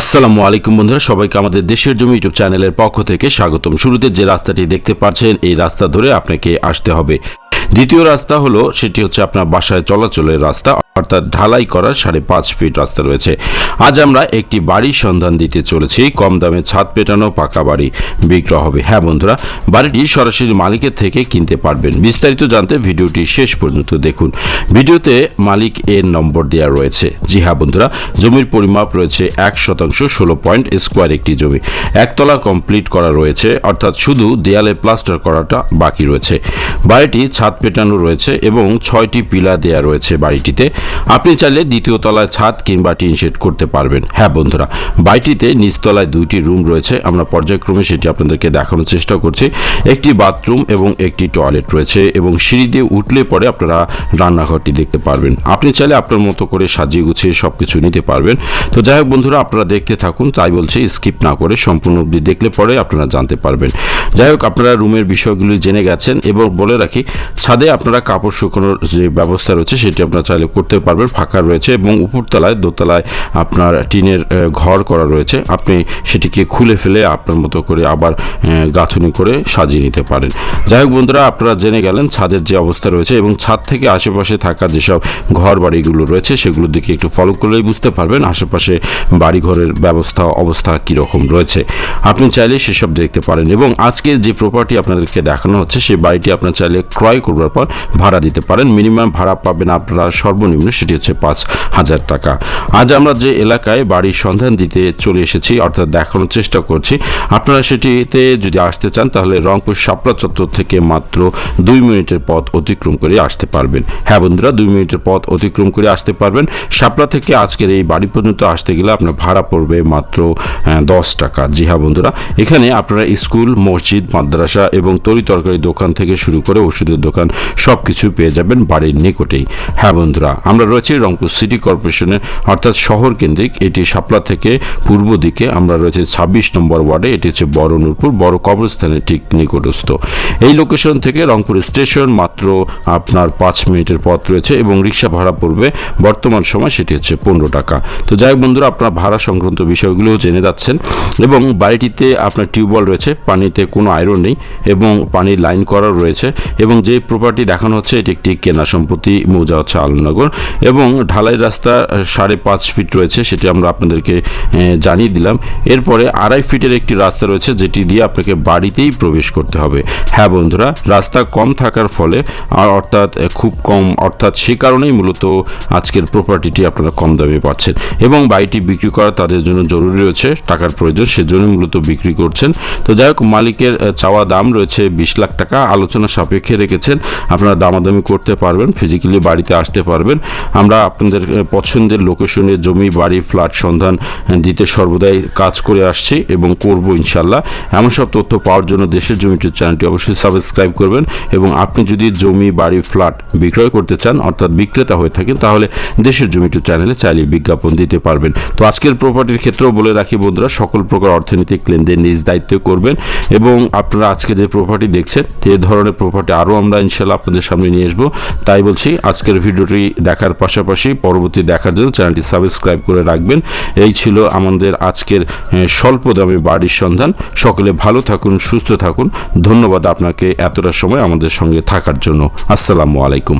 আসসালামু আলাইকুম বন্ধুরা, সবাইকে আমাদের দেশের জমি ইউটিউব চ্যানেলের পক্ষ থেকে স্বাগতম। শুরুতে যে রাস্তাটি দেখতে পাচ্ছেন, এই রাস্তা ধরে আপনাকে আসতে হবে। দ্বিতীয় রাস্তা হলো, সেটি হচ্ছে আপনার বাসায় চলাচলের রাস্তা। অর্থাৎ ঢালাই করার সাড়ে পাঁচ ফিট রাস্তা রয়েছে। আজ আমরা একটি বাড়ির সন্ধান দিতে চলেছি। কম দামে ছাদ পেটানো পাকা বাড়ি বিক্রয় হবে। হ্যাঁ বন্ধুরা, বাড়িটি সরাসরি মালিকের থেকে কিনতে পারবেন। বিস্তারিত জানতে ভিডিওটি শেষ পর্যন্ত দেখুন। ভিডিওতে মালিক এর নম্বর দেওয়া রয়েছে। জি হ্যাঁ বন্ধুরা, জমির পরিমাপ রয়েছে এক শতাংশ ষোলো পয়েন্ট স্কোয়ার একটি জমি। একতলা কমপ্লিট করা রয়েছে, অর্থাৎ শুধু দেয়ালে প্লাস্টার করাটা বাকি রয়েছে। বাড়িটি ছাদ পেটানো রয়েছে এবং ছয়টি পিলা দেয়া রয়েছে বাড়িটিতে। আপনি চাইলে দ্বিতীয় তলায় ছাদ কিংবা টিন শেড করতে পারবেন। হ্যাঁ বন্ধুরা, বাড়িটিতে নিচতলায় দুইটি রুম রয়েছে। আমরা পর্যায়ক্রমে সেটি আপনাদেরকে দেখানোর চেষ্টা করছি। একটি বাথরুম এবং একটি টয়লেট রয়েছে এবং সিঁড়ি দিয়ে উঠলে পরে আপনারা রান্নাঘরটি দেখতে পারবেন। আপনি চাইলে আপনার মতো করে সাজিয়ে গুছিয়ে সব কিছু নিতে পারবেন। তো যাই হোক, বন্ধুরা, আপনারা দেখতে থাকুন। তাই বলছে, স্কিপ না করে সম্পূর্ণ অবধি দেখলে পরে আপনারা জানতে পারবেন। যাই হোক, আপনারা রুমের বিষয়গুলি জেনে গেছেন এবং বলে রাখি, ছাদে আপনারা কাপড় শুকানোর যে ব্যবস্থা রয়েছে, সেটি আপনারা চাইলে করতে পারবেন ফাঁকা রয়েছে এবং উপরতলায়, দোতলায় আপনার টিনের ঘর করা রয়েছে। আপনি সেটিকে খুলে ফেলে আপনার মতো করে আবার গাঁথুনি করে সাজিয়ে নিতে পারেন। যাই হোক বন্ধুরা, আপনারা জেনে গেলেন ছাদের যে অবস্থা রয়েছে এবং ছাদ থেকে আশেপাশে থাকা যেসব ঘর বাড়িগুলো রয়েছে সেগুলোর দিকে একটু ফলো করলেই বুঝতে পারবেন আশেপাশে বাড়িঘরের ব্যবস্থা, অবস্থা কীরকম রয়েছে। আপনি চাইলে সেসব দেখতে পারেন এবং আজকে যে প্রপার্টি আপনাদেরকে দেখানো হচ্ছে, সেই বাড়িটি আপনার চাইলে ক্রয় করবার পর ভাড়া দিতে পারেন। মিনিমাম ভাড়া পাবেন আপনারা সর্বনিম্ন সেটি হচ্ছে পাঁচ হাজার টাকা। আজ আমরা যে এলাকায় বাড়ির সন্ধান দিতে চলে এসেছি, অর্থাৎ দেখানোর চেষ্টা করছি, আপনারা সেটিতে যদি আসতে চান, তাহলে রংপুর শাপলা চত্বর থেকে মাত্র দুই মিনিটের পথ অতিক্রম করে আসতে পারবেন। হ্যাঁ বন্ধুরা, দুই মিনিটের পথ অতিক্রম করে আসতে পারবেন। শাপলা থেকে আজকের এই বাড়ি পর্যন্ত আসতে গেলে আপনার ভাড়া পড়বে মাত্র দশ টাকা। জি হ্যাঁ বন্ধুরা, এখানে আপনারা স্কুল, মসজিদ, মাদ্রাসা এবং তরি তরকারি দোকান থেকে শুরু করে ওষুধের দোকান সব কিছু পেয়ে যাবেন বাড়ির নিকটেই। হ্যাঁ বন্ধুরা আমরা রয়েছি রংপুর সিটি কর্পোরেশনের অর্থাৎ শহর কেন্দ্রিক। এটি শাপলা থেকে পূর্ব দিকে আমরা রয়েছে ছাব্বিশ নম্বর ওয়ার্ডে। এটি হচ্ছে বড় নূরপুর, বড় কবরস্থানের ঠিক নিকটস্থ। এই লোকেশন থেকে রংপুর স্টেশন মাত্র আপনার পাঁচ মিনিটের পথ রয়েছে এবং রিক্সা ভাড়া পড়বে বর্তমান সময়, সেটি হচ্ছে পনেরো টাকা। তো যাই হোক বন্ধুরা, আপনার ভাড়া সংক্রান্ত বিষয়গুলোও জেনে যাচ্ছেন এবং বাড়িটিতে আপনার টিউবওয়েল রয়েছে, পানিতে কোনো আয়রন নেই এবং পানির লাইন করা রয়েছে এবং যে প্রপার্টি দেখানো হচ্ছে, এটি একটি কেনা সম্পত্তি, মৌজা হচ্ছে আলমনগর। এবং ঢালাই রাস্তা সাড়ে পাঁচ ফিট রয়েছে, সেটি আমরা আপনাদেরকে জানিয়ে দিলাম। এরপরে আড়াই ফিটের একটি রাস্তা রয়েছে, যেটি দিয়ে আপনাকে বাড়িতেই প্রবেশ করতে হবে। হ্যাঁ বন্ধুরা, রাস্তা কম থাকার ফলে, আর অর্থাৎ খুব কম, অর্থাৎ সে কারণেই মূলত আজকের প্রপার্টিটি আপনারা কম দামে পাচ্ছেন। এবং বাড়িটি বিক্রি করা তাদের জন্য জরুরি রয়েছে, টাকার প্রয়োজন সেজন্য মূলত বিক্রি করছেন। তো যাই হোক, মালিকের চাওয়া দাম রয়েছে বিশ লাখ টাকা, আলোচনা সাপেক্ষে রেখেছেন। আপনারা দামাদামি করতে পারবেন ফিজিক্যালি বাড়িতে আসতে পারবেন। আমরা আপনাদের পছন্দের লোকেশনে জমি, বাড়ি ফ্ল্যাট সন্ধান দিতে সর্বদাই কাজ করে আসছি এবং করব ইনশাল্লাহ। এমন সব তথ্য পাওয়ার জন্য দেশের জমি ইউটিউব চ্যানেলটি অবশ্যই সাবস্ক্রাইব করবেন এবং আপনি যদি জমি, বাড়ি ফ্ল্যাট বিক্রয় করতে চান, অর্থাৎ বিক্রেতা হয়ে থাকেন, তাহলে দেশের জমি ইউটিউব চ্যানেলে চাইলে বিজ্ঞাপন দিতে পারবেন। তো আজকের প্রপার্টির ক্ষেত্রেও বলে রাখি বন্ধুরা, সকল প্রকার অর্থনৈতিক লেনদেন নিজ দায়িত্বে করবেন এবং আপনারা আজকে যে প্রপার্টি দেখছেন এ ধরনের প্রপার্টি আরও আমরা ইনশাল্লাহ আপনাদের সামনে নিয়ে আসব, তাই বলছি আজকের ভিডিওটি দেখার পাশাপাশি পরবর্তী দেখার জন্য চ্যানেলটি সাবস্ক্রাইব করে রাখবেন। এই ছিল আমাদের আজকের স্বল্প দামে বাড়ির সন্ধান। সকলে ভালো থাকুন, সুস্থ থাকুন। ধন্যবাদ আপনাকে এতটা সময় আমাদের সঙ্গে থাকার জন্য। আসসালামু আলাইকুম।